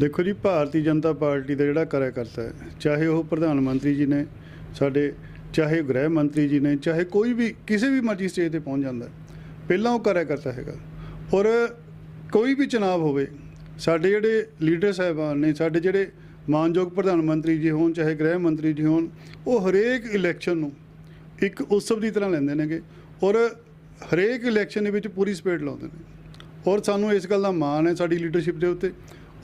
ਦੇਖੋ ਜੀ, ਭਾਰਤੀ ਜਨਤਾ ਪਾਰਟੀ ਦਾ ਜਿਹੜਾ ਕਰਿਆ ਕਰਤਾ ਹੈ, ਚਾਹੇ ਉਹ ਪ੍ਰਧਾਨ ਮੰਤਰੀ ਜੀ ਨੇ, ਸਾਡੇ ਚਾਹੇ ਗ੍ਰਹਿ ਮੰਤਰੀ ਜੀ ਨੇ, ਚਾਹੇ ਕੋਈ ਵੀ, ਕਿਸੇ ਵੀ ਮਰਜ਼ੀ ਸਟੇਜ ਤੇ ਪਹੁੰਚ ਜਾਂਦਾ ਪਹਿਲਾਂ ਉਹ ਕਰਿਆ ਕਰਤਾ ਹੈਗਾ। ਔਰ ਕੋਈ ਵੀ ਚੁਣਾਵ ਹੋਵੇ, ਸਾਡੇ ਜਿਹੜੇ ਲੀਡਰ ਸਾਹਿਬਾਨ ਨੇ, ਸਾਡੇ ਜਿਹੜੇ ਮਾਨਯੋਗ ਪ੍ਰਧਾਨ ਮੰਤਰੀ ਜੀ ਹੋਣ, ਚਾਹੇ ਗ੍ਰਹਿ ਮੰਤਰੀ ਜੀ ਹੋਣ, ਉਹ ਹਰੇਕ ਇਲੈਕਸ਼ਨ ਨੂੰ ਇੱਕ ਉਤਸਵ ਦੀ ਤਰ੍ਹਾਂ ਲੈਂਦੇ ਨੇਗੇ ਔਰ ਹਰੇਕ ਇਲੈਕਸ਼ਨ ਦੇ ਵਿੱਚ ਪੂਰੀ ਸਪੀਡ ਲਾਉਂਦੇ ਨੇ। ਔਰ ਸਾਨੂੰ ਇਸ ਗੱਲ ਦਾ ਮਾਣ ਹੈ, ਸਾਡੀ ਲੀਡਰਸ਼ਿਪ ਦੇ ਉੱਤੇ।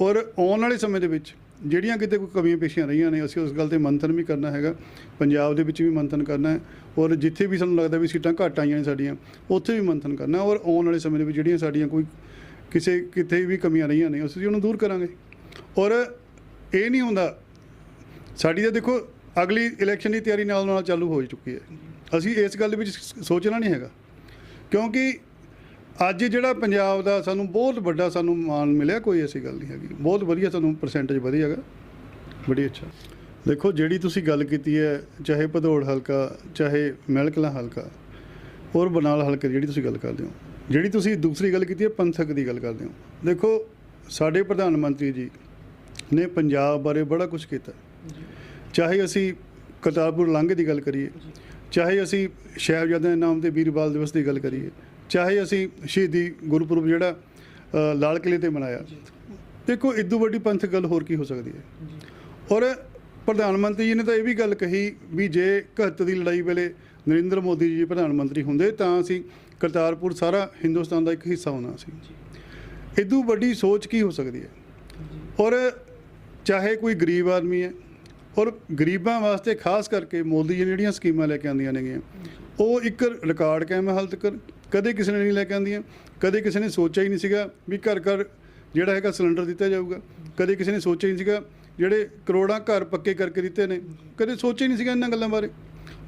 ਔਰ ਆਉਣ ਵਾਲੇ ਸਮੇਂ ਦੇ ਵਿੱਚ ਜਿਹੜੀਆਂ ਕਿਤੇ ਕੋਈ ਕਮੀਆਂ ਪੇਸ਼ੀਆਂ ਰਹੀਆਂ ਨੇ, ਅਸੀਂ ਉਸ ਗੱਲ ਤੇ ਮੰਥਨ ਵੀ ਕਰਨਾ ਹੈਗਾ। ਪੰਜਾਬ ਦੇ ਵਿੱਚ ਵੀ ਮੰਥਨ ਕਰਨਾ ਹੈ ਔਰ ਜਿੱਥੇ ਵੀ ਸਾਨੂੰ ਲੱਗਦਾ ਵੀ ਸੀਟਾਂ ਘੱਟ ਆਈਆਂ ਨੇ ਸਾਡੀਆਂ, ਉੱਥੇ ਵੀ ਮੰਥਨ ਕਰਨਾ ਔਰ ਆਉਣ ਵਾਲੇ ਸਮੇਂ ਦੇ ਵਿੱਚ ਜਿਹੜੀਆਂ ਸਾਡੀਆਂ ਕੋਈ ਕਿਸੇ, ਕਿਤੇ ਵੀ ਕਮੀਆਂ ਰਹੀਆਂ ਨੇ, ਅਸੀਂ ਉਹਨੂੰ ਦੂਰ ਕਰਾਂਗੇ। ਔਰ ਇਹ ਨਹੀਂ ਹੁੰਦਾ, ਸਾਡੀ ਤਾਂ ਦੇਖੋ ਅਗਲੀ ਇਲੈਕਸ਼ਨ ਦੀ ਤਿਆਰੀ ਨਾਲ ਨਾਲ ਚਾਲੂ ਹੋ ਚੁੱਕੀ ਹੈ। ਅਸੀਂ ਇਸ ਗੱਲ ਦੇ ਵਿੱਚ ਸ- ਸੋਚਣਾ ਨਹੀਂ ਹੈਗਾ। ਕਿਉਂਕਿ ਅੱਜ ਜਿਹੜਾ ਪੰਜਾਬ ਦਾ ਸਾਨੂੰ ਬਹੁਤ ਵੱਡਾ ਸਾਨੂੰ ਮਾਣ ਮਿਲਿਆ, ਕੋਈ ਐਸੀ ਗੱਲ ਨਹੀਂ ਹੈਗੀ। ਬਹੁਤ ਵਧੀਆ ਸਾਨੂੰ ਪਰਸੈਂਟੇਜ ਵਧੀਆ ਹੈਗਾ। ਬੜੀ ਅੱਛਾ। ਦੇਖੋ, ਜਿਹੜੀ ਤੁਸੀਂ ਗੱਲ ਕੀਤੀ ਹੈ, ਚਾਹੇ ਭਦੌੜ ਹਲਕਾ, ਚਾਹੇ ਮਹਿਲਕਲਾਂ ਹਲਕਾ, ਔਰ ਬਨਾਲ ਹਲਕੇ ਜਿਹੜੀ ਤੁਸੀਂ ਗੱਲ ਕਰਦੇ ਹੋ। ਜਿਹੜੀ ਤੁਸੀਂ ਦੂਸਰੀ ਗੱਲ ਕੀਤੀ ਹੈ, ਪੰਥਕ ਦੀ ਗੱਲ ਕਰਦੇ ਹੋ। ਦੇਖੋ, ਸਾਡੇ ਪ੍ਰਧਾਨ ਮੰਤਰੀ ਜੀ ਨੇ ਪੰਜਾਬ ਬਾਰੇ ਬੜਾ ਕੁਝ ਕੀਤਾ। ਚਾਹੇ ਅਸੀਂ ਕਰਤਾਰਪੁਰ ਲਾਂਘੇ ਦੀ ਗੱਲ ਕਰੀਏ, ਚਾਹੇ ਅਸੀਂ ਸਾਹਿਬਜ਼ਾਦਿਆਂ ਦੇ ਨਾਮ ਤੇ ਵੀਰਬਾਲ ਦਿਵਸ ਦੀ ਗੱਲ ਕਰੀਏ ਚਾਹੇ ਅਸੀਂ ਸ਼ਹੀਦੀ ਗੁਰਪੁਰਬ ਜਿਹੜਾ ਅ, ਲਾਲ ਕਿਲੇ ਤੇ ਮਨਾਇਆ ਦੇਖੋ ਇਦੋਂ ਵੱਡੀ ਪੰਥਕ ਗੱਲ ਹੋਰ ਕੀ ਹੋ ਸਕਦੀ ਹੈ? ਔਰ ਪ੍ਰਧਾਨ ਮੰਤਰੀ ਜੀ ਨੇ ਤਾਂ ਇਹ ਵੀ ਗੱਲ ਕਹੀ ਵੀ ਜੇ 71 ਦੀ ਲੜਾਈ ਵੇਲੇ ਨਰਿੰਦਰ ਮੋਦੀ ਜੀ ਪ੍ਰਧਾਨ ਮੰਤਰੀ ਹੁੰਦੇ ਤਾਂ ਅਸੀਂ ਕਰਤਾਰਪੁਰ ਸਾਰਾ ਹਿੰਦੁਸਤਾਨ ਦਾ ਇੱਕ ਹਿੱਸਾ ਹੋਣਾ ਸੀ। ਇਦੋਂ ਵੱਡੀ ਸੋਚ ਕੀ ਹੋ ਸਕਦੀ ਹੈ? ਔਰ ਚਾਹੇ ਕੋਈ ਗਰੀਬ ਆਦਮੀ ਹੈ ਔਰ ਗਰੀਬਾਂ ਵਾਸਤੇ ਖਾਸ ਕਰਕੇ ਮੋਦੀ ਜੀ ਨੇ ਜਿਹੜੀਆਂ ਸਕੀਮਾਂ ਲੈ ਕੇ ਆਂਦੀਆਂ ਨੇਗੀਆਂ ਉਹ ਇੱਕ ਰਿਕਾਰਡ ਕਾਇਮ ਹੈ ਹਾਲ ਤੱਕ। ਕਦੇ ਕਿਸੇ ਨੇ ਨਹੀਂ ਲੈ ਕੇ ਆਂਦੀਆਂ ਕਦੇ ਕਿਸੇ ਨੇ ਸੋਚਿਆ ਹੀ ਨਹੀਂ ਸੀਗਾ ਵੀ ਘਰ ਘਰ ਜਿਹੜਾ ਹੈਗਾ ਸਿਲੰਡਰ ਦਿੱਤਾ ਜਾਊਗਾ। ਕਦੇ ਕਿਸੇ ਨੇ ਸੋਚਿਆ ਹੀ ਨਹੀਂ ਸੀਗਾ ਜਿਹੜੇ ਕਰੋੜਾਂ ਘਰ ਪੱਕੇ ਕਰਕੇ ਦਿੱਤੇ ਨੇ, ਕਦੇ ਸੋਚਿਆ ਹੀ ਨਹੀਂ ਸੀਗਾ ਇਹਨਾਂ ਗੱਲਾਂ ਬਾਰੇ।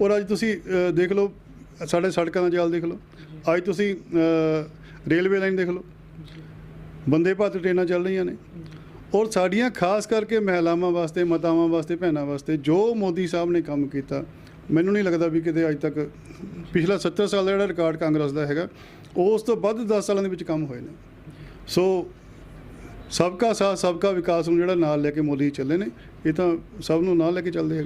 ਔਰ ਅੱਜ ਤੁਸੀਂ ਦੇਖ ਲਓ, ਸਾਡੇ ਸੜਕਾਂ ਦਾ ਜਾਲ ਦੇਖ ਲਓ। ਅੱਜ ਤੁਸੀਂ ਰੇਲਵੇ ਲਾਈਨ ਦੇਖ ਲਓ। ਬੰਦੇ ਭਾਰਤ ਟ੍ਰੇਨਾਂ ਚੱਲ ਰਹੀਆਂ ਨੇ। ਔਰ ਸਾਡੀਆਂ ਖਾਸ ਕਰਕੇ ਮਹਿਲਾਵਾਂ ਵਾਸਤੇ, ਮਾਤਾਵਾਂ ਵਾਸਤੇ, ਭੈਣਾਂ ਵਾਸਤੇ ਜੋ ਮੋਦੀ ਸਾਹਿਬ ਨੇ ਕੰਮ ਕੀਤਾ ਮੈਨੂੰ ਨਹੀਂ ਲੱਗਦਾ ਵੀ ਕਿਤੇ ਅੱਜ ਤੱਕ ਪਿਛਲਾ 70 ਸਾਲ ਦਾ ਜਿਹੜਾ ਰਿਕਾਰਡ ਕਾਂਗਰਸ ਦਾ ਹੈਗਾ, ਉਸ ਤੋਂ ਵੱਧ 10 ਸਾਲਾਂ ਦੇ ਵਿੱਚ ਕੰਮ ਹੋਏ ਨੇ। ਸੋ ਸਬਕਾ ਸਾਥ ਸਬਕਾ ਵਿਕਾਸ ਨੂੰ ਜਿਹੜਾ ਨਾਲ ਲੈ ਕੇ ਮੋਦੀ ਚੱਲੇ ਨੇ, ਇਹ ਤਾਂ ਸਭ ਨੂੰ ਨਾਲ ਲੈ ਕੇ ਚੱਲਦੇ ਹੈਗੇ।